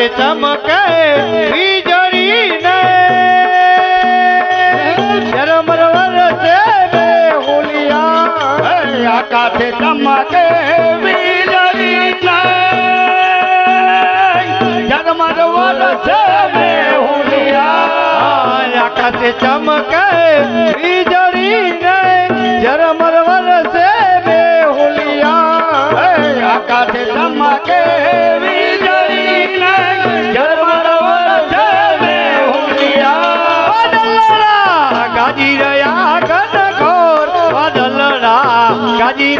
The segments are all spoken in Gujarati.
આજ ચમકે વીજળીને ઝરમર વરસે રે હોલિયા. આકાશે ચમકે વીજળીને ઝરમર વરસે રે હોલિયા. આકાશે ચમકે વીજળીને ઝરમર વરસે રે હોલિયા. આકાશે ચમકે વીજળી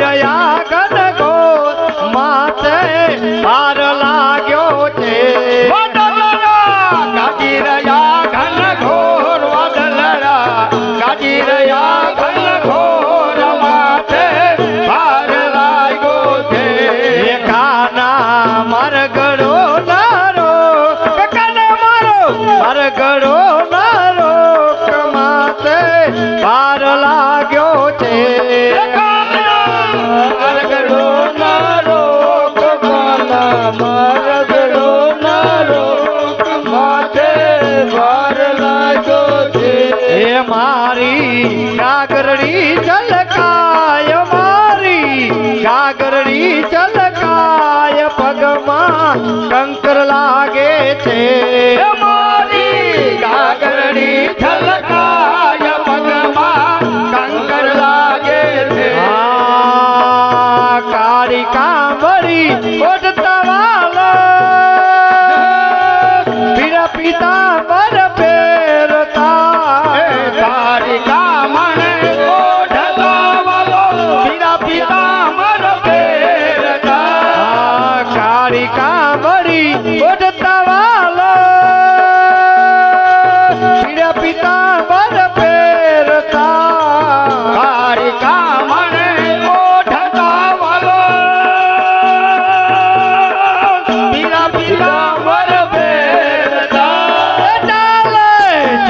રહ્યા ગન ગો હાર લાગ્યો છે. કાઢી રહ્યા ઘન ઘોર વદલરા કાઢી રહ્યા ઘન ઘોર માથે હાર લાગ્યો છે. ખાના મરગડો નારો કને મારો મરગડો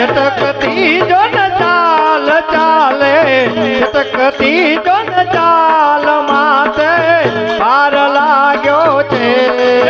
છટકતી જો ન ચાલ ચાલે છટકતી જો ન ચાલ માથે પાર લાગ્યો છે.